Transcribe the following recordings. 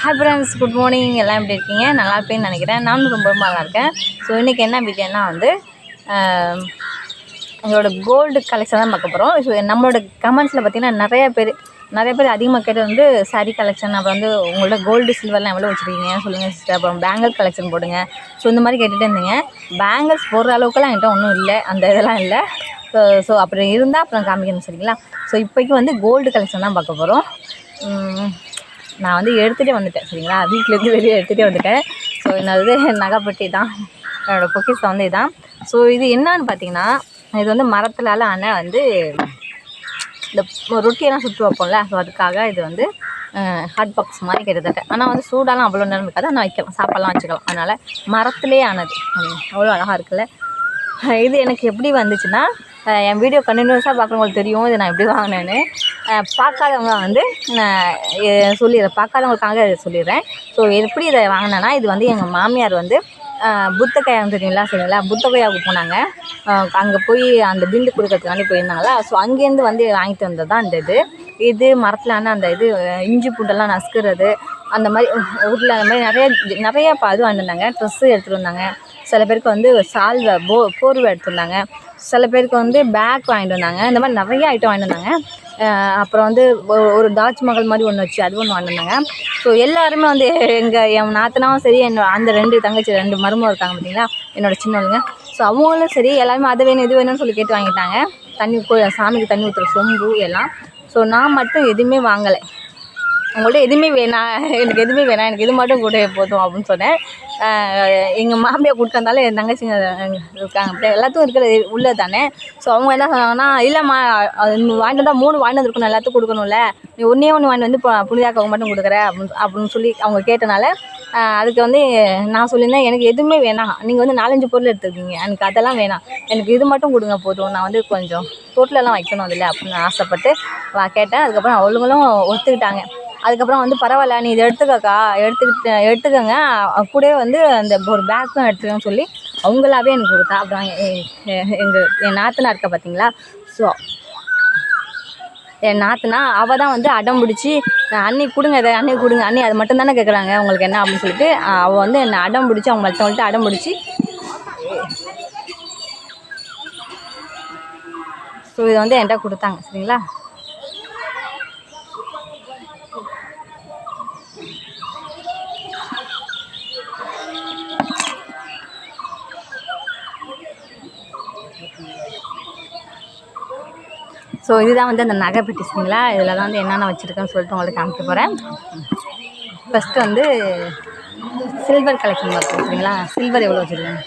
Hi friends good morning எல்லாம் எப்படி இருக்கீங்க? நல்லா இருப்பேன்னு நினைக்கிறேன். நானும் ரொம்ப ரொம்ப நல்லா இருக்கேன். ஸோ இன்றைக்கி என்ன வீடியோனா வந்து எங்களோட கோல்டு கலெக்ஷன் தான் பார்க்க போகிறோம் ஸோ நம்மளோட கமெண்ட்ஸில் பார்த்தீங்கன்னா நிறைய பேர் நிறைய பேர் அதிகமாக கேட்டது வந்து சாரி கலெக்ஷன் அப்புறம் வந்து உங்களோட கோல்டு சில்வர்லாம் எவ்வளோ வச்சுருக்கீங்க? சொல்லுங்கள் சிஸ்டர் அப்புறம் பேங்கிள் கலெக்ஷன் போடுங்க. ஸோ இந்த மாதிரி கேட்டுகிட்டே இருந்தீங்க. பேங்கிள்ஸ் போடுற அளவுக்குலாம் என்கிட்ட ஒன்றும் இல்லை. அந்த இதெல்லாம் இல்லை. ஸோ ஸோ அப்புறம் இருந்தால் அப்புறம் காமிக்கணும் சரிங்களா? ஸோ இப்போக்கி வந்து கோல்டு கலெக்ஷன் தான் பார்க்க போகிறோம் நான் வந்து எடுத்துகிட்டே வந்துட்டேன் சரிங்களா? வீட்டிலேருந்து வெளியே எடுத்துகிட்டே வந்துட்டேன். ஸோ என்னது? நகைப்பட்டி தான். என்னோடய பொக்கிஷம் வந்து இதான். ஸோ இது என்னான்னு பார்த்தீங்கன்னா இது வந்து மரத்துலால ஆன வந்து இந்த ரொட்டியெல்லாம் சுட்டு வைப்போம்ல. ஸோ அதுக்காக இது வந்து ஹாட் பாக்ஸ் மாதிரி கிட்டத்தட்ட. ஆனால் வந்து சூடாலாம் அவ்வளோ நேரம் இருக்காது. ஆனால் வைக்கலாம். சாப்பாடெலாம் வச்சுக்கலாம். அதனால் மரத்துலேயே ஆனது. அவ்வளோ அழகாக இருக்குல்ல. இது எனக்கு எப்படி வந்துச்சுன்னா என் வீடியோ கண்டினியூஸாக பார்க்குறவங்களுக்கு தெரியும். இது நான் எப்படி வாங்கினேன்னு. பார்க்காதவங்க வந்து நான் சொல்லிடுறேன் பார்க்காதவங்களுக்காக இதை சொல்லிடுறேன். ஸோ எப்படி இதை வாங்கினேன்னா இது வந்து எங்கள் மாமியார் வந்து புத்த கயாகம் தெரியுங்களா சரிங்களா? புத்த கயாவுக்கு போனாங்க அங்கே போய் அந்த பிண்டு கொடுக்கறதுக்காண்டி போயிருந்தாங்களா? ஸோ அங்கேருந்து வந்து வாங்கிட்டு வந்தது தான் அந்த இது. இது மரத்துலான அந்த இது இஞ்சி பூண்டெல்லாம் நசுக்கிறது அந்த மாதிரி ஊரில் அந்த மாதிரி நிறைய நிறைய இப்போ இது வாங்கிட்டு வந்தாங்க. ட்ரெஸ்ஸு எடுத்துகிட்டு வந்தாங்க. சில பேருக்கு வந்து சால்வை போ போர்வை எடுத்துருந்தாங்க. சில பேருக்கு வந்து பேக் வாங்கிட்டு வந்தாங்க. இந்த மாதிரி நிறைய ஐட்டம் வாங்கிட்டு வந்தாங்க. அப்புறம் வந்து ஒரு தாஜ்மஹால் மாதிரி ஒன்று வச்சு அது ஒன்று வாங்கிட்டு வந்தாங்க. ஸோ எல்லாருமே வந்து எங்கள் என் நாத்தனாவும் சரி என்னோட அந்த ரெண்டு தங்கச்சி ரெண்டு மருமகம் இருக்காங்க பார்த்தீங்களா என்னோட சின்னவளுங்க. ஸோ அவங்களும் சரி எல்லாருமே அது வேணும் இது வேணும்னு சொல்லி கேட்டு வாங்கிட்டாங்க. தண்ணி கோ சாமிக்கு தண்ணி ஊற்றுற சொம்பு எல்லாம். ஸோ நான் மட்டும் எதுவுமே வாங்கலை. உங்கள்கிட்ட எதுவுமே வேணாம் எனக்கு எதுவுமே வேணாம் எனக்கு இது மட்டும் கூட போதும் அப்படின்னு சொன்னேன். எங்கள் மாமியார் கொடுக்கறதால என் தங்கச்சிங்க இருக்காங்க. அப்படியே எல்லாத்துக்கும் இருக்கிற உள்ளது தானே ஸோ அவங்க என்ன சொன்னாங்கன்னா இல்லைம்மா அது வாங்கிட்டு வந்தால் மூணு வாங்கிட்டு வந்துருக்கணும் எல்லாத்துக்கும் கொடுக்கணும்ல. நீ ஒன்றே ஒன்று வாங்கிட்டு வந்து இப்போ புனிதாக்காவுக்கு மட்டும் கொடுக்குற அப்படின்னு அப்படின்னு சொல்லி அவங்க கேட்டனால அதுக்கு வந்து நான் சொல்லியிருந்தேன் எனக்கு எதுவுமே வேணாம் நீங்கள் வந்து நாலஞ்சு பொருள் எடுத்துருக்கீங்க. எனக்கு அதெல்லாம் வேணாம். எனக்கு இது மட்டும் கொடுங்க போதும். நான் வந்து கொஞ்சம் தொட்டிலெல்லாம் வைக்கணும் அதில் அப்படின்னு ஆசைப்பட்டு வா கேட்டேன். அதுக்கப்புறம் அவளுங்களும் ஒத்துக்கிட்டாங்க. அதுக்கப்புறம் வந்து பரவாயில்ல நீ இதை எடுத்துக்கக்கா. எடுத்துக்கிட்டு எடுத்துக்கோங்க. அ- கூடவே வந்து அந்த ஒரு பேக்கும் எடுத்துக்கன்னு சொல்லி அவங்களாவே எனக்கு கொடுத்தா. அப்புறம் எங்கள் என் நாத்தனா இருக்க பார்த்தீங்களா? ஸோ என் நாத்தனா அவள் தான் வந்து அடம் பிடிச்சி அண்ணி கொடுங்க இதை அண்ணி கொடுங்க அண்ணி அது மட்டும் தானே கேட்குறாங்க உங்களுக்கு என்ன? அப்படின்னு சொல்லிட்டு அவள் வந்து என்னை அடம் பிடிச்சி அவங்க மற்றவங்கள்ட்ட அடம் பிடிச்சி. ஸோ இதை வந்து என்கிட்ட கொடுத்தாங்க சரிங்களா? ஸோ இதுதான் வந்து அந்த நகை பெட்டி இதில் தான் வந்து என்னென்ன வச்சுருக்கேன்னு சொல்லிட்டு உங்களுக்கு காமிக்க போகிறேன் ஃபஸ்ட்டு வந்து சில்வர் கலெக்ஷன் இருக்கும் சரிங்களா சில்வர் எவ்வளோ வச்சுருக்கேன்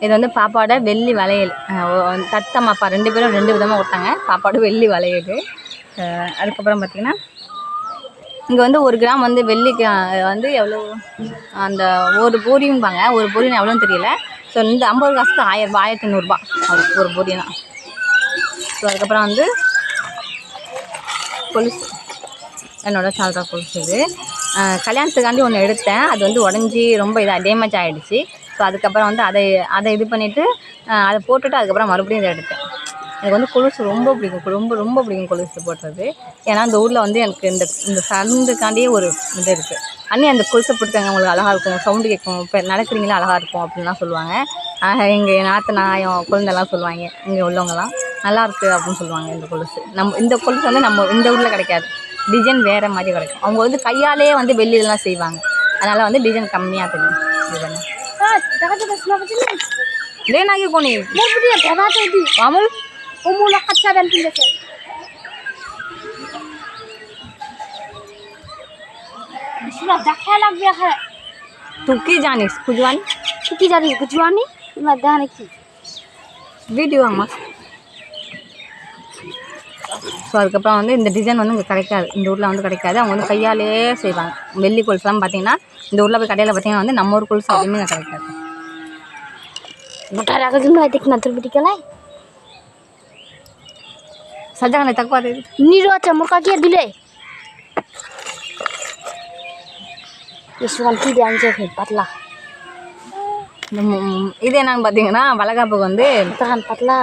இது வந்து பாப்பாவோட வெள்ளி வளையல். அஹ் ஒ- தத்தம்மாப்பா ரெண்டு பேரும் ரெண்டு விதமாக கொடுத்தாங்க. பாப்பாவோட வெள்ளி வளையல். அதுக்கப்புறம் பார்த்திங்கன்னா இங்கே வந்து ஒரு கிராம் வந்து வெள்ளிக்கு வந்து எவ்வளோ? அந்த ஒரு பூரியும்பாங்க. ஒரு பூரின்னு எவ்வளோன்னு தெரியல. ஸோ இந்த ஐம்பது காசுக்கு ஆயிரம் ஆயிரத்தி ஆயிரத்தி அது ஒரு பூரி ஸோ அதுக்கப்புறம் வந்து கொலுசு. என்னோடய சால்ரா கொலுசு இது. கல்யாணத்துக்காண்டி ஒன்று எடுத்தேன். அது வந்து உடஞ்சி ரொம்ப இதாக டேமேஜ் ஆகிடுச்சு ஸோ அதுக்கப்புறம் வந்து அதை அதை இது பண்ணிவிட்டு அதை போட்டுவிட்டு அதுக்கப்புறம் மறுபடியும் இதை எடுத்தேன். எனக்கு வந்து கொலுசு ரொம்ப பிடிக்கும். ரொம்ப ரொம்ப பிடிக்கும் கொலுசு போடுறது. ஏன்னா அந்த ஊரில் வந்து எனக்கு இந்த இந்த சவுண்டுக்காண்டியே ஒரு இது இருக்குது அண்ணி அந்த கொலுசை போட்டுக்காங்க உங்களுக்கு அழகாக இருக்கும். சவுண்டு கேட்கும். இப்போ நடக்கிறீங்களா? அழகாக இருக்கும் அப்படின்லாம் சொல்லுவாங்க. எங்கள் நாற்று நாயம் குழந்தைலாம் சொல்லுவாங்க. இங்கே உள்ளவங்கலாம் நல்லாயிருக்கு அப்படின்னு சொல்லுவாங்க இந்த கொலுசு. நம்ம இந்த கொலுசு வந்து நம்ம இந்த ஊரில் கிடைக்காது. டிசைன் வேறு மாதிரி கிடைக்கும். அவங்க வந்து கையாலேயே வந்து வெளியிலலாம் செய்வாங்க. அதனால் வந்து டிசைன் கம்மியாக தெரியும். இது லேனாகி கோனி அமல். লেন আগে কোনি মোর বুড়ি দেখাতে দি আমল ও মূল কাচ্চা ব্যান কিনেছে শুনা দেখা লাগবে হ্যাঁ तू की जानिस खुजवानी তুই কি জানিস বুঝবানি না দেখা নাকি வீடியோ அம்மா ஸோ அதுக்கப்புறம் வந்து இந்த டிசைன் வந்து இங்கே கிடைக்காது இந்த ஊரில் வந்து கிடைக்காது அவங்க வந்து கையாலேயே செய்வாங்க வெள்ளி கொலுசுலாம் பார்த்தீங்கன்னா இந்த ஊரில் போய் கடையில் பார்த்தீங்கன்னா வந்து நம்ம ஊர் கொலுசு அப்படியுமே இங்கே கிடைக்காது মোটা রাখার জন্য দেখ না তোর ಸಜ್ಜಾಗನೆ ತಕ್ಕೋರಿ ನೀರು ಹಚ್ಚ ಮುಖಾಕಿ ದಿಲೆ ಎಷ್ಟು கீழே அஞ்சு பத்தலா இதே என்னன்னு பார்த்தீங்கன்னா வளகாப்புக்கு வந்து பத்தலா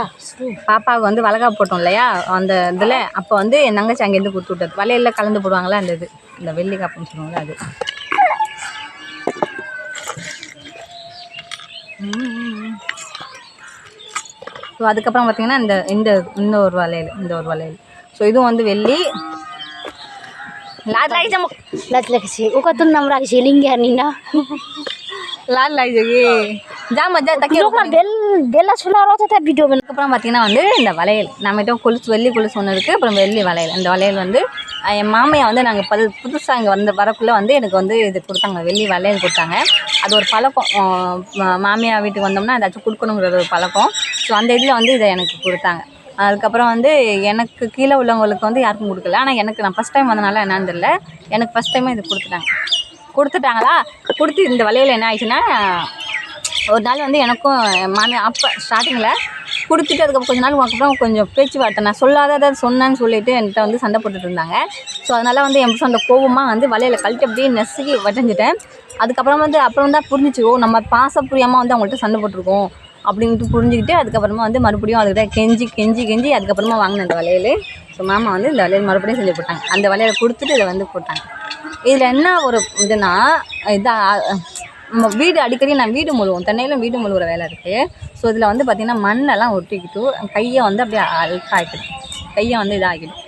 பாப்பாவுக்கு வந்து வளகாப்பு போட்டோம் இல்லையா அந்த இதில் அப்போ வந்து என் தங்கச்சி அங்கேருந்து கொடுத்து விட்டது வலையில் கலந்து போடுவாங்களா அந்த இது இந்த வெள்ளி காப்புன்னு சொல்லுவாங்களா அது Mm-hmm. ஸோ அதுக்கப்புறம் பார்த்தீங்கன்னா இந்த இந்த இந்த ஒரு வளையல் இந்த ஒரு வளையல் ஸோ இதுவும் வந்து வெள்ளி ஜமு Lat lagi sih. Uka tuh nam lagi sih linggar Nina. லாட் லாய் ஜகி ஜா மஜா தக்கி rota tapi video ben. அதுக்கப்புறம் பார்த்தீங்கன்னா வந்து இந்த வளையல். நம்மகிட்ட கொலுசு வெள்ளி கொலுசு ஒன்று இருக்குது அப்புறம் வெள்ளி வளையல். அந்த வளையல் வந்து என் மாமையை வந்து நாங்கள் பது புதுசாக இங்கே வந்து வரக்குள்ளே வந்து எனக்கு வந்து இது கொடுத்தாங்க. வெள்ளி வளையல் கொடுத்தாங்க. அது ஒரு பழக்கம். மாமியார் வீட்டுக்கு வந்தோம்னா ஏதாச்சும் கொடுக்கணுங்கிறது ஒரு பழக்கம். ஸோ அந்த இதில் வந்து இதை எனக்கு கொடுத்தாங்க. அதுக்கப்புறம் வந்து எனக்கு கீழே உள்ளவங்களுக்கு வந்து யாருக்கும் கொடுக்கல. ஆனால் எனக்கு நான் ஃபஸ்ட் டைம் வந்தனால என்னன்னு தெரியல. எனக்கு ஃபஸ்ட் டைமே இது கொடுத்துட்டாங்க. கொடுத்துட்டாங்களா? கொடுத்து இந்த வளையல் என்ன ஆயிடுச்சுன்னா ஒரு நாள் வந்து எனக்கும் என் மாமியார் அப்போ ஸ்டார்டிங்கில் கொடுத்துட்டு அதுக்கப்புறம் கொஞ்ச நாள் அப்புறம் கொஞ்சம் பேச்சுவார்த்தை. நான் சொல்லாததை சொன்னேன்னு சொல்லிட்டு என்கிட்ட வந்து சண்டை போட்டுட்டு இருந்தாங்க. ஸோ அதனால் வந்து என் புருஷன் அந்த கோவமாக வந்து வலையில் கழட்டி அப்படியே நெசுக்கி வடைஞ்சிட்டேன் அதுக்கப்புறம் வந்து அப்புறம் தான் புரிஞ்சிச்சு ஓ நம்ம பாச புரியாமல் வந்து அவங்கள்ட்ட சண்டை போட்டிருக்கோம் அப்படின்ட்டு புரிஞ்சுக்கிட்டு அதுக்கப்புறமா வந்து மறுபடியும் அதுக்கிட்ட கெஞ்சி கெஞ்சி கெஞ்சி அதுக்கப்புறமா வாங்கினேன் அந்த வளையல் ஸோ மாமா வந்து இந்த வளையல் மறுபடியும் செஞ்சு போட்டாங்க. அந்த வளையலை கொடுத்துட்டு இதை வந்து போட்டாங்க. இதில் என்ன ஒரு இதுனா இதாக வீடு அடிக்கடி நான் வீடு முழுவோம். தென்னையிலும் வீடு முழுகிற வேலை இருக்குது ஸோ இதில் வந்து பார்த்திங்கன்னா மண்ணெல்லாம் ஒட்டிக்கிட்டு கையை வந்து அப்படியே அழுக்காகிடும் கையை வந்து இதாகிடும்.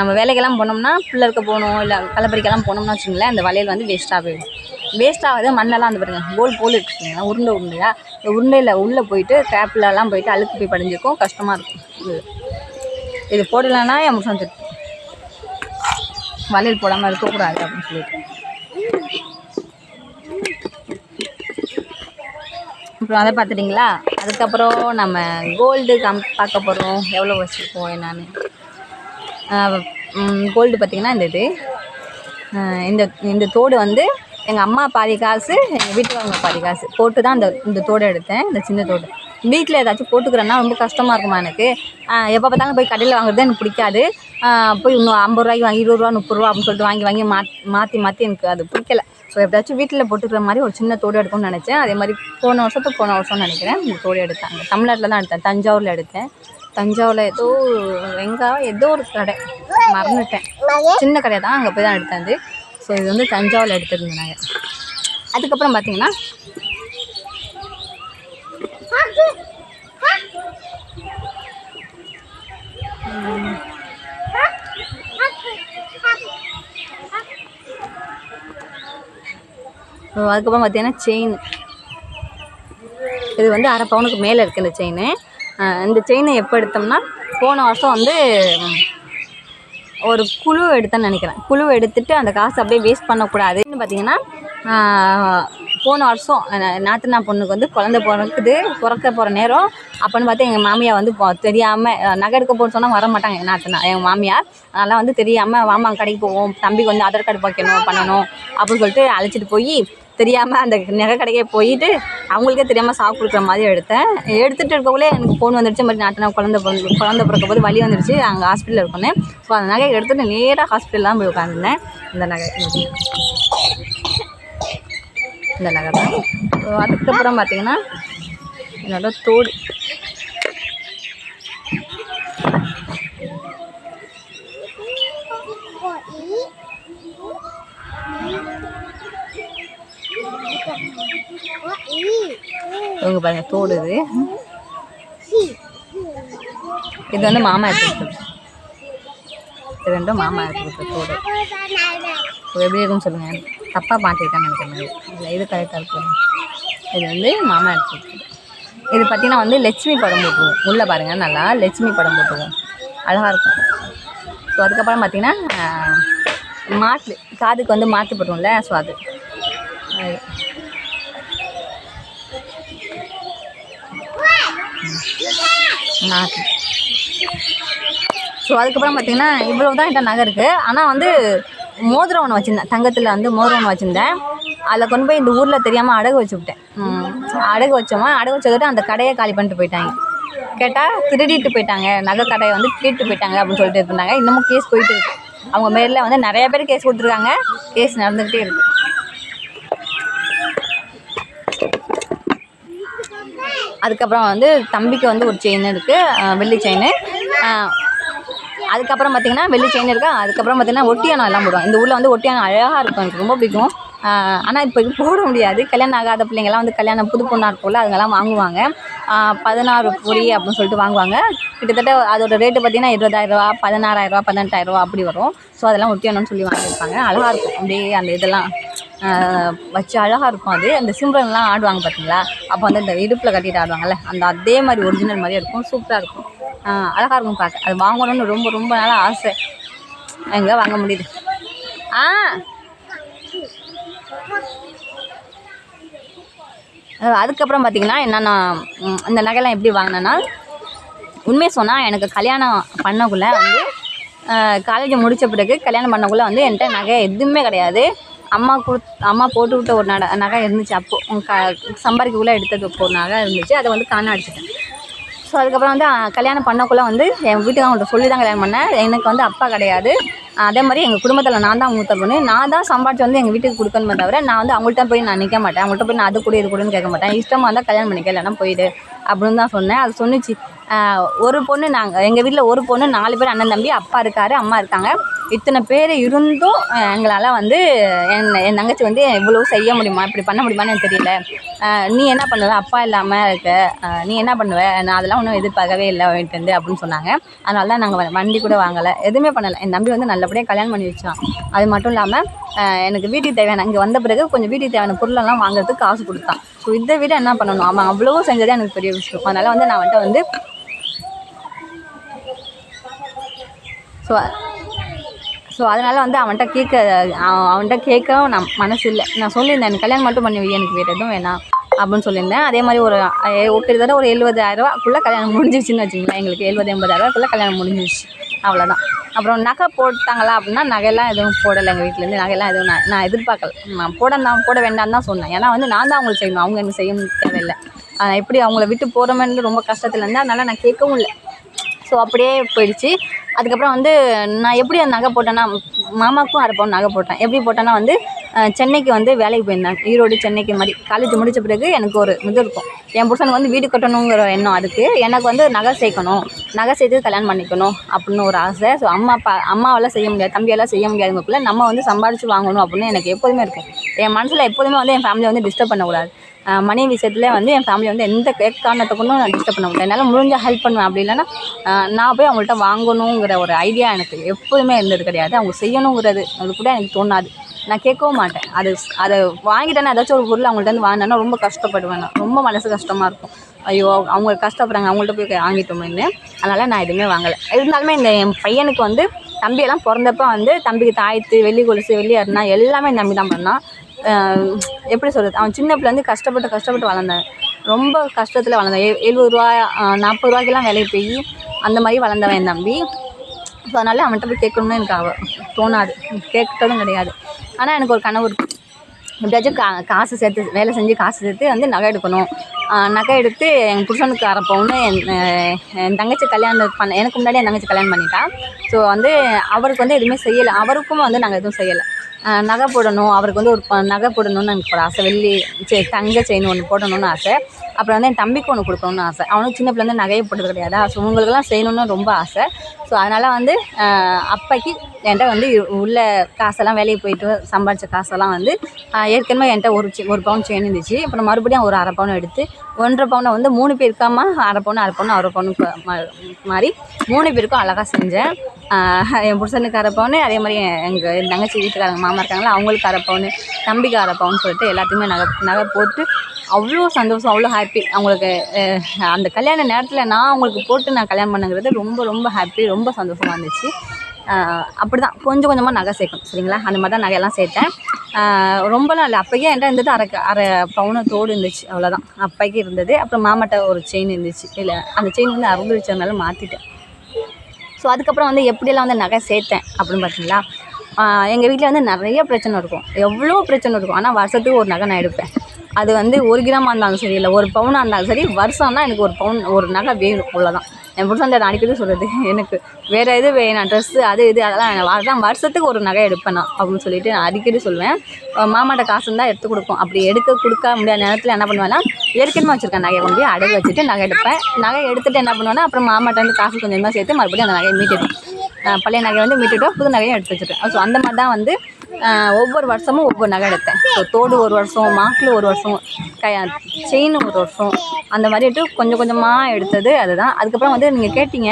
நம்ம வேலைக்கெல்லாம் போனோம்னா இருக்க போகணும் இல்லை கலப்பறிக்கெல்லாம் போனோம்னா வச்சுங்களேன் அந்த வளையல் வந்து வேஸ்ட்டாக போயிடும். வேஸ்ட் ஆகாது மண்ணெல்லாம் வந்து பாருங்கள் கோல் போல் இருக்குங்க உருண்டை உருண்டையா? இந்த உருண்டையில் உள்ளே போயிட்டு டேப்லலாம் போயிட்டு அழுக்கு போய் படிஞ்சிருக்கும் கஷ்டமாக இருக்கும். இது இது போடலைன்னா என் முஷம் திட்டு வளையல் போடாமல் இருக்கக்கூடாது அப்படின்னு சொல்லிட்டு. அப்புறம் அதை பார்த்துட்டிங்களா அதுக்கப்புறம் நம்ம கோல்டு கம் பார்க்க போகிறோம் எவ்வளோ வச்சுருக்கோம் என்னான்னு. கோல்டு பார்த்திங்கன்னா இந்த இது. இந்த இந்த தோடு வந்து எங்கள் அம்மா பாதி காசு எங்கள் வீட்டுக்காரங்க பாதி காசு. போட்டு தான் இந்த இந்த தோடை எடுத்தேன் இந்த சின்ன தோடு. வீட்டில் ஏதாச்சும் போட்டுக்கிறேன்னா ரொம்ப கஷ்டமாக இருக்குமா எனக்கு? எப்போ பார்த்தாலும் போய் கடையில் வாங்குறது எனக்கு பிடிக்காது. போய் இன்னும் ஐம்பது ரூபாய்க்கு வாங்கி இருபது ரூபா முப்பது ரூபா அப்படின்னு சொல்லிட்டு வாங்கி வாங்கி மா மாற்றி மாற்றி எனக்கு அது பிடிக்கல. ஸோ எப்படியாச்சும் வீட்டில் போட்டுக்கிற மாதிரி ஒரு சின்ன தோடு எடுக்கணும்னு நினச்சேன். அதே மாதிரி போன வருஷத்துக்கு போன வருஷம்னு நினைக்கிறேன். இந்த தோடு எடுத்தாங்க தமிழ்நாட்டில் தான் எடுத்தேன். தஞ்சாவூரில் எடுத்தேன். தஞ்சாவூரில் ஏதோ எங்கே ஏதோ ஒரு கடை. மறந்துட்டேன். சின்ன கடை தான் அங்கே போய் தான் எடுத்தேன் அது. ஸோ இது வந்து தஞ்சாவூரில் எடுத்திருந்தாங்க அதுக்கப்புறம் பார்த்தீங்கன்னா ஸோ அதுக்கப்புறம் பார்த்தீங்கன்னா செயின் இது வந்து அரை பவுனுக்கு மேலே இருக்குது இந்த செயின் இந்த செயினை எப்போ எடுத்தோம்னா போன வருஷம் வந்து ஒரு குழு எடுத்தேன்னு நினைக்கிறேன். குழு எடுத்துட்டு அந்த காசை அப்படியே வேஸ்ட் பண்ணக்கூடாதுன்னு பார்த்தீங்கன்னா போன வருஷம் நாத்தனா பொண்ணுக்கு வந்து குழந்தை பிறக்குது பிறக்க போகிற நேரம் அப்போன்னு பார்த்து எங்கள் மாமியார் வந்து தெரியாமல் நகை எடுக்க போன்னு சொன்னால் வர மாட்டாங்க எங்கள் நாத்தனா எங்கள் மாமியார். அதனால் வந்து தெரியாமல் மாமா கடைக்கு போவோம் தம்பிக்கு வந்து ஆதார் கார்டு வைக்கணும் பண்ணணும் அப்படின்னு சொல்லிட்டு அழைச்சிட்டு போய் தெரியாமல் அந்த நகை கடைக்கே போயிட்டு அவங்களுக்கே தெரியாமல் சாக்கு கொடுக்குற மாதிரி எடுத்தேன். எடுத்துகிட்டு இருக்கக்குள்ளே எனக்கு ஃபோன் வந்துடுச்சு மாதிரி நாட்டினா குழந்தை பிறந்து குழந்தை பிறக்க போது வழி வந்துடுச்சு அங்கே ஹாஸ்பிட்டலில் இருக்கோன்னே. ஸோ அந்த நகையை எடுத்துகிட்டு நேராக ஹாஸ்பிட்டல் தான் போய் உட்காந்துருந்தேன் இந்த நகை. இந்த நகை தான். ஸோ அதுக்கப்புறம் பார்த்தீங்கன்னா என்னோட தோடு. இவங்க பாருங்க தோடு இது. இது வந்து மாமா எடுத்து இது ரெண்டும் மாமா எடுத்து தோடு. எப்படி இருக்குன்னு சொல்லுங்கள் தப்பாக மாட்டிருக்கேன்னு நினைக்கிறேன் இல்லை இது கரெக்டாக இருக்கும் இது வந்து மாமா எடுத்து இது பார்த்திங்கன்னா வந்து லட்சுமி படம் போட்டுருவோம். உள்ளே பாருங்கள் நல்லா லட்சுமி படம் போட்டுருவோம். அழகாக இருக்கும். ஸோ அதுக்கப்புறம் பார்த்திங்கன்னா மாட்டு காதுக்கு வந்து மாட்டு போட்டுருவோம்ல ஸோ அது. அது. நாட்டு ஸோ அதுக்கப்புறம் பார்த்திங்கன்னா இவ்வளோ தான் என்கிட்ட நகை இருக்குது ஆனால் வந்து மோதிரம் ஒன்று வச்சுருந்தேன். தங்கத்தில் வந்து மோதிரம் ஒன்று வச்சுருந்தேன். அதில் கொண்டு போய் இந்த ஊரில் தெரியாமல் அடகு வச்சு விட்டேன். அடகு வச்சோமா அடகு வச்சதோட அந்த கடையை காலி பண்ணிட்டு போயிட்டாங்க. கேட்டால் திருடிட்டு போயிட்டாங்க. நகை கடையை வந்து திருடிட்டு போயிட்டாங்க அப்படின்னு சொல்லிட்டு இருந்தாங்க இன்னமும் கேஸ் போயிட்டு இருக்கு. அவங்க மேலில் வந்து நிறைய பேர் கேஸ் கொடுத்துருக்காங்க. கேஸ் நடந்துக்கிட்டே இருக்கு. அதுக்கப்புறம் வந்து தம்பிக்கு வந்து ஒரு செயின் இருக்குது வெள்ளி செயின் அதுக்கப்புறம் பார்த்தீங்கன்னா வெள்ளி செயின் இருக்கா? அதுக்கப்புறம் பார்த்திங்கன்னா ஒட்டியானம் எல்லாம் போடுவோம் இந்த ஊரில் வந்து ஒட்டியானம் அழகாக இருக்கும். எனக்கு ரொம்ப பிடிக்கும். ஆனால் இப்போ போட முடியாது. கல்யாணம் ஆகாத பிள்ளைங்கள்லாம் வந்து கல்யாணம் புது பொண்ணாக இருக்கும்ல அதுங்கெல்லாம் வாங்குவாங்க. பதினாறு பொரி அப்படின்னு சொல்லிட்டு வாங்குவாங்க. கிட்டத்தட்ட அதோட ரேட்டு பார்த்தீங்கன்னா இருபதாயிரரூவா பதினாறாயிரரூவா பதினெட்டாயிரரூவா அப்படி வரும். ஸோ அதெல்லாம் ஒட்டியானம்னு சொல்லி வாங்கியிருப்பாங்க. அழகாக இருக்கும். அப்படியே அந்த இதெல்லாம் வச்சு அழகாக இருக்கும் அது. அந்த சிம்ரன்லாம் ஆடுவாங்க பார்த்தீங்களா? அப்போ வந்து இந்த இடுப்பில் கட்டிட்டு ஆடுவாங்கல்ல. அந்த அதே மாதிரி ஒரிஜினல் மாதிரியே இருக்கும். சூப்பராக இருக்கும். அழகாக இருக்கும் பார்க்க அது வாங்கணும்னு ரொம்ப ரொம்ப நாளாக ஆசை. எங்கே வாங்க முடியுது? ஆ. அதுக்கப்புறம் பார்த்தீங்கன்னா என்னென்னா இந்த நகைலாம் எப்படி வாங்கினேன்னா உண்மையை சொன்னால் எனக்கு கல்யாணம் பண்ணக்குள்ளே வந்து காலேஜ் முடித்த பிறகு கல்யாணம் பண்ணக்குள்ளே வந்து என்கிட்ட நகை எதுவுமே கிடையாது. அம்மா கொடுத்து அம்மா போட்டு விட்ட ஒரு நட நகை இருந்துச்சு அப்போது க சம்பாதிக்கக்குள்ளே எடுத்தது ஒரு நகை இருந்துச்சு. அதை வந்து காண அடிச்சிட்டேன். ஸோ அதுக்கப்புறம் வந்து கல்யாணம் பண்ணக்குள்ளே வந்து என் வீட்டுக்காரங்கள்ட்ட சொல்லி தான் கல்யாணம் பண்ணேன். எனக்கு வந்து அப்பா கிடையாது. அதே மாதிரி எங்கள் குடும்பத்தில் நான் தான் மூத்த பொண்ணு. நான் தான் சம்பாதிச்சு வந்து எங்கள் வீட்டுக்கு கொடுக்கணுமே தவிர நான் வந்து அவங்கள்ட்ட போய் நான் நிற்க மாட்டேன். அவங்கள்ட்ட போய் நான் அது கூட இது கூடன்னு கேட்க மாட்டேன். இஷ்டமாக இருந்தால் கல்யாணம் பண்ணிக்க இல்லைன்னா போயிடு அப்படின்னு தான் சொன்னேன். அது சொன்னிச்சு. ஒரு பொண்ணு நாங்கள் எங்கள் வீட்டில் ஒரு பொண்ணு நாலு பேர் அண்ணன் தம்பி அப்பா இருக்காரு அம்மா இருக்காங்க. இத்தனை பேர் இருந்தும் எங்களால் வந்து என் என் தங்கச்சி வந்து இவ்வளோ செய்ய முடியுமா? இப்படி பண்ண முடியுமான்னு எனக்கு தெரியல. நீ என்ன பண்ணுவ? அப்பா இல்லாமல் இருக்க. நீ என்ன பண்ணுவ? நான் அதெல்லாம் ஒன்றும் எதிர்பார்க்கவே இல்லை வந்து அப்படின்னு சொன்னாங்க. அதனால தான் நாங்கள் வண்டி கூட வாங்கலை. எதுவுமே பண்ணலை. என் தம்பி வந்து நல்லபடியாக கல்யாணம் பண்ணி வச்சான். அது மட்டும் இல்லாமல் எனக்கு வீட்டுக்கு தேவையான இங்கே வந்த பிறகு கொஞ்சம் வீட்டுக்கு தேவையான பொருளெல்லாம் வாங்குறதுக்கு காசு கொடுத்தான். ஸோ இதை விட என்ன பண்ணணும்? அவன் அவ்வளோ செஞ்சதே எனக்கு பெரிய விஷயம். அதனால் வந்து நான் வந்துட்டு வந்து ஸோ ஸோ அதனால் வந்து அவன்கிட்ட கேட்க அவன்கிட்ட கேட்கவும் நான் மனசு இல்லை நான் சொல்லியிருந்தேன் எனக்கு கல்யாணம் மட்டும் பண்ணி வை எனக்கு வேறு எதுவும் வேணாம் அப்படின்னு சொல்லியிருந்தேன். அதே மாதிரி ஒரு அஹ், ஒரு கிட்டத்தட்ட ஒரு எழுபதாயிரரூவாக்குள்ளே கல்யாணம் முடிஞ்சிருச்சுன்னு வச்சுங்களேன் எங்களுக்கு எழுபது எண்பதாயிரரூவாக்குள்ளே கல்யாணம் முடிஞ்சிருச்சு. அவ்வளோதான் அப்புறம் நகை போட்டாங்களா அப்படின்னா நகையெல்லாம் எதுவும் போடலை எங்கள் வீட்டிலேருந்து நகையெல்லாம் எதுவும் நான் நான் எதிர்பார்க்கல. நான் போட நான் போட வேண்டாம்னு தான் சொன்னேன். ஏன்னா வந்து நான் தான் அவங்களுக்கு செய்யணும். அவங்க எனக்கு செய்யணும் தேவையில்லை. எப்படி அவங்கள விட்டு போகிறோமேன்னு ரொம்ப கஷ்டத்தில் இருந்தால் அதனால் நான் கேட்கவும் இல்லை. ஸோ அப்படியே போயிடுச்சு. அதுக்கப்புறம் வந்து நான் எப்படி அந்த நகை போட்டேன்னா மாமாவுக்கும் அரை பவுன் நகை போட்டேன். எப்படி போட்டேன்னா வந்து சென்னைக்கு வந்து வேலைக்கு போயிருந்தேன் ஈரோடு சென்னைக்கு மாதிரி காலேஜ் முடித்த பிறகு எனக்கு ஒரு இது இருக்கும். என் புருஷனுக்கு வந்து வீடு கட்டணுங்கிற எண்ணம் அதுக்கு. எனக்கு வந்து நகை சேர்க்கணும். நகை சேர்த்து கல்யாணம் பண்ணிக்கணும் அப்படின்னு ஒரு ஆசை. ஸோ அம்மா அப்பா அம்மாவெல்லாம் செய்ய முடியாது. தம்பியெல்லாம் செய்ய முடியாதவங்களுக்குள்ள நம்ம வந்து சம்பாதிச்சு வாங்கணும் அப்படின்னு எனக்கு எப்போதுமே இருக்கும் என் மனசில் எப்போதுமே வந்து என் ஃபேமிலியை வந்து டிஸ்டர்ப் பண்ணக்கூடாது. மணி விஷயத்தில் வந்து என் ஃபேமிலி வந்து எந்த கே- காரணத்தை கொண்டும் நான் டிஸ்டர்ப் பண்ண முடியாது என்னால் முடிஞ்ச ஹெல்ப் பண்ணுவேன் அப்படி இல்லைன்னா நான் போய் அவங்கள்ட்ட வாங்கணுங்கிற ஒரு ஐடியா எனக்கு எப்போதுமே இருந்தது கிடையாது. அவங்க செய்யணுங்கிறது அது கூட எனக்கு தோணாது. நான் கேட்கவும் மாட்டேன். அது அதை வாங்கிட்டேன்னா ஏதாச்சும் ஒரு பொருள் அவங்கள்ட்ட வந்து வாங்கினா ரொம்ப கஷ்டப்படுவேன் நான். ரொம்ப மனசு கஷ்டமாக இருக்கும். ஐயோ அவங்க கஷ்டப்படுறாங்க அவங்கள்ட்ட போய் வாங்கிட்டோமேன்னு. அதனால் நான் எதுவுமே வாங்கலை. இருந்தாலுமே இந்த என் பையனுக்கு வந்து தம்பியெல்லாம் பிறந்தப்ப வந்து தம்பிக்கு தாய்த்து வெள்ளி கொலுசு வெள்ளி அருணா எல்லாமே நம்பி தான் பண்ணான் எப்படி சொல்கிறது அவன் சின்ன பிள்ளைலேருந்து கஷ்டப்பட்டு கஷ்டப்பட்டு வளர்ந்தான் ரொம்ப கஷ்டத்தில் வளர்ந்தான் எ எழுபது ரூபா நாற்பது ரூபாய்க்கெல்லாம் வேலைக்கு போய் அந்த மாதிரி வளர்ந்தவன் என் தம்பி. ஸோ அதனால் அவன்கிட்ட போய் கேட்கணும்னு எனக்கு அவ தோணாது. கேட்கறதும் கிடையாது. ஆனால் எனக்கு ஒரு கனவு இருக்கு. எப்படியாச்சும் கா காசு சேர்த்து வேலை செஞ்சு காசு சேர்த்து வந்து நகை எடுக்கணும். நகை எடுத்து எங்கள் புருஷனுக்கு அரைப்போம்னு என் என் தங்கச்சி கல்யாணம் பண்ண எனக்கு முன்னாடி என் தங்கச்சி கல்யாணம் பண்ணிட்டான் ஸோ வந்து அவருக்கு வந்து எதுவுமே செய்யலை. அவருக்கும் வந்து நாங்கள் எதுவும் செய்யலை. நகை போடணும் அவருக்கு வந்து ஒரு நகை போடணும்னு எனக்கு ஒரு ஆசை. வெள்ளி சே தங்க செயின் ஒன்று போடணும்னு ஆசை. அப்புறம் வந்து என் தம்பிக்கு ஒன்று கொடுக்கணும்னு ஆசை. அவனுக்கு சின்ன பிள்ளைலேருந்து நகையை போட்டது கிடையாதா. ஸோ உங்களுக்கெல்லாம் செய்யணும்னு ரொம்ப ஆசை. ஸோ அதனால் வந்து அப்பைக்கு என்கிட்ட வந்து உள்ள காசெல்லாம் வேலைக்கு போயிட்டு சம்பாதிச்ச காசெல்லாம் வந்து ஏற்கனவே என்கிட்ட ஒரு ஒரு பவுன் செயின் இருந்துச்சு. அப்புறம் மறுபடியும் ஒரு அரை பவுன் எடுத்து ஒன்றரை பவுனை வந்து மூணு பேருக்காம அரை பவுன் அரை பவுன் அரை பவுனுக்கு மா- மாதிரி மூணு பேருக்கும் அழகாக செஞ்சேன். என் புருஷனுக்கு அரை பவுன் அதே மாதிரி எங்கள் என் தங்கச்சி வீட்டுக்காரங்க மாமா இருக்காங்களா அவங்களுக்கு அரை பவுன் தம்பிக்கு அரை பவுன் சொல்லிட்டு எல்லாத்தையுமே நகை நகை போட்டு அவ்வளோ சந்தோஷம் அவ்வளோ ஹாப்பி ஹாப்பி அவங்களுக்கு அந்த கல்யாண நேரத்தில் நான் அவங்களுக்கு போட்டு நான் கல்யாணம் பண்ணுங்கிறது ரொம்ப ரொம்ப ஹாப்பி ரொம்ப சந்தோஷமாக இருந்துச்சு. அப்படி தான் கொஞ்சம் கொஞ்சமாக நகை சேர்க்கணும் சரிங்களா? அந்த மாதிரி தான் நகையெல்லாம் சேர்த்தேன். ரொம்பலாம் இல்லை. அப்போக்கே என்கிட்ட இருந்தது அரை அரை பவுன தோடு இருந்துச்சு அவ்வளோதான் அப்போக்கே இருந்தது. அப்புறம் மாமாட்ட ஒரு செயின் இருந்துச்சு. இல்லை அந்த செயின் வந்து அறுந்துருச்சதுனால மாற்றிட்டேன் ஸோ அதுக்கப்புறம் வந்து எப்படியெல்லாம் வந்து நகை சேர்த்தேன் அப்படின்னு பார்த்தீங்களா எங்கள் வீட்டில் வந்து நிறைய பிரச்சனை இருக்கும். எவ்வளோ பிரச்சனை இருக்கும். ஆனால் வருஷத்துக்கு ஒரு நகை நான் எடுப்பேன். அது வந்து ஒரு கிராமாக இருந்தாலும் சரி இல்லை ஒரு பவுனாக இருந்தாலும் சரி வருஷம்னா எனக்கு ஒரு பவுன் ஒரு நகை வேணும் அவ்வளோதான் என் புருஷன் நான் அடிக்கடி சொல்கிறது எனக்கு வேறு எது வேணாம் ட்ரெஸ்ஸு அது இது அதெல்லாம் வேணாம். அதான் வருஷத்துக்கு ஒரு நகை எடுப்பேன் நான் அப்படின்னு சொல்லிட்டு நான் அடிக்கடி சொல்லுவேன் மாமாட்ட காசு இருந்தால் எடுத்து கொடுப்போம். அப்படி எடுக்க கொடுக்க முடியாத நேரத்தில் என்ன பண்ணுவேன்னா ஏற்கனவே வச்சுருக்கேன் நகையை கொண்டு அடகு வச்சுட்டு நகை எடுப்பேன். நகை எடுத்துட்டு என்ன பண்ணுவேன்னா அப்புறம் மாமாட்ட வந்து காசு கொஞ்சமாக சேர்த்து மறுபடியும் அந்த நகையை மீட்டிடுவேன். பழைய நகையை வந்து மீட்டுவிட்டு புது நகையும் எடுத்து வச்சுருக்கேன் ஸோ அந்த மாதிரி தான் வந்து ஒவ்வொரு வருஷமும் ஒவ்வொரு நகை எடுத்தேன். ஸோ தோடு ஒரு வருஷம் மாக்கில் ஒரு வருஷம் கை செயின் ஒரு வருஷம் அந்த மாதிரிட்டு கொஞ்சம் கொஞ்சமாக எடுத்தது அதுதான். அதுக்கப்புறம் வந்து நீங்கள் கேட்டீங்க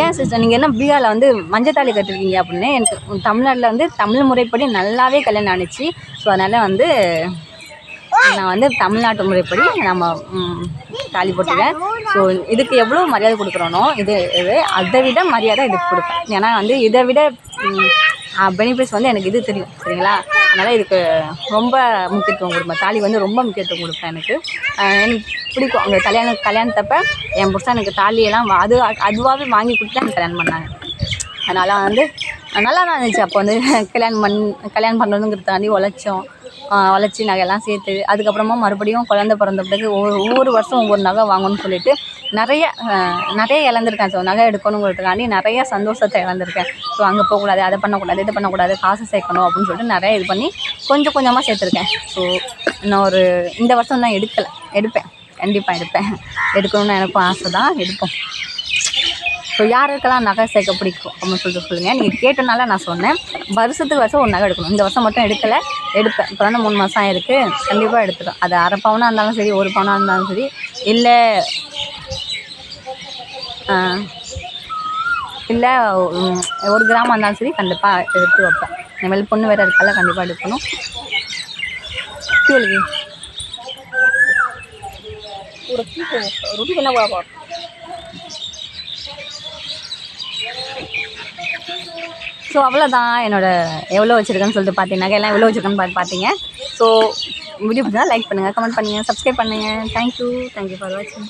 ஏன் சிஸ்டர் நீங்கள் என்ன பீகாரில் வந்து மஞ்சத்தாலி கட்டிருக்கீங்க அப்படின்னு? எனக்கு தமிழ்நாட்டில் வந்து தமிழ் முறைப்படி நல்லாவே கல்யாணம் ஆணுச்சு ஸோ அதனால் வந்து நான் வந்து தமிழ்நாட்டு முறைப்படி நம்ம தாலி போட்டுருக்கேன். ஸோ இதுக்கு எவ்வளோ மரியாதை கொடுக்குறோனோ இது இது அதை விட மரியாதை இதுக்கு கொடுப்பேன். ஏன்னா வந்து இதை விட பெனிஃபிட்ஸ் வந்து எனக்கு இது தெரியும் சரிங்களா? அதனால் இதுக்கு ரொம்ப முக்கியத்துவம் கொடுப்பேன். தாலி வந்து ரொம்ப முக்கியத்துவம் கொடுப்பேன் எனக்கு. எனக்கு பிடிக்கும். அங்கே கல்யாணம் கல்யாணத்தப்ப என் புருஷன் எனக்கு தாலியெல்லாம் அது அதுவாகவே வாங்கி கொடுத்து எனக்கு கல்யாணம் பண்ணாங்க. அதனால் வந்து நல்லா தான் இருந்துச்சு. அப்போ வந்து கல்யாணம் பண் கல்யாணம் பண்ணுறதுங்கிறதாண்டி உழைச்சோம். வளைச்சி நகையெல்லாம் சேர்த்து அதுக்கப்புறமா மறுபடியும் குழந்த பிறந்த பிறகு ஒவ்வொரு ஒவ்வொரு வருஷம் ஒவ்வொரு நகை வாங்கணும்னு சொல்லிட்டு நிறைய நிறைய இழந்திருக்கேன். ஸோ நகை எடுக்கணுங்கிறதுக்காண்டி நிறைய சந்தோஷத்தை இழந்திருக்கேன். ஸோ அங்கே போகக்கூடாது அதை பண்ணக்கூடாது இது பண்ணக்கூடாது காசு சேர்க்கணும் அப்படின்னு சொல்லிட்டு நிறைய இது பண்ணி கொஞ்சம் கொஞ்சமாக சேர்த்துருக்கேன். ஸோ நான் ஒரு இந்த வருஷம் தான் எடுக்கலை எடுப்பேன். கண்டிப்பாக எடுப்பேன். எடுக்கணும்னு எனக்கும் ஆசை தான் எடுப்போம். ஸோ யாருக்கெல்லாம் நகை சேர்க்க பிடிக்கும் அப்படின்னு சொல்லிட்டு சொல்லுங்கள் நீங்கள் கேட்டனால நான் சொன்னேன். வருஷத்துக்கு வருஷம் ஒரு நகை எடுக்கணும். இந்த வருஷம் மட்டும் எடுக்கலை எடுப்பேன். இப்போ தானே மூணு மாதம் ஆயிருக்கு. கண்டிப்பாக எடுத்துடும் அது அரை பவுனாக இருந்தாலும் சரி ஒரு பவுனாக இருந்தாலும் சரி. இல்லை இல்லை ஒரு கிராமம் இருந்தாலும் சரி கண்டிப்பாக எடுத்து வைப்பேன். இனிமேல் பொண்ணு வேறு இருக்கல கண்டிப்பாக எடுக்கணும். கேளுங்க ருட்டி என்ன ஸோ அவ்வளோதான் என்னோட எவ்வளோ வச்சுருக்கேன்னு சொல்லிட்டு பார்த்தீங்கன்னா எல்லாம் எவ்வளோ வச்சுருக்கேன்னு பார்த்து பார்த்தீங்க. ஸோ வீடியோ பிடிச்சா லைக் பண்ணுங்கள் கமெண்ட் பண்ணுங்கள் சப்ஸ்கிரைப் பண்ணுங்கள் thank you thank you for வாட்சிங்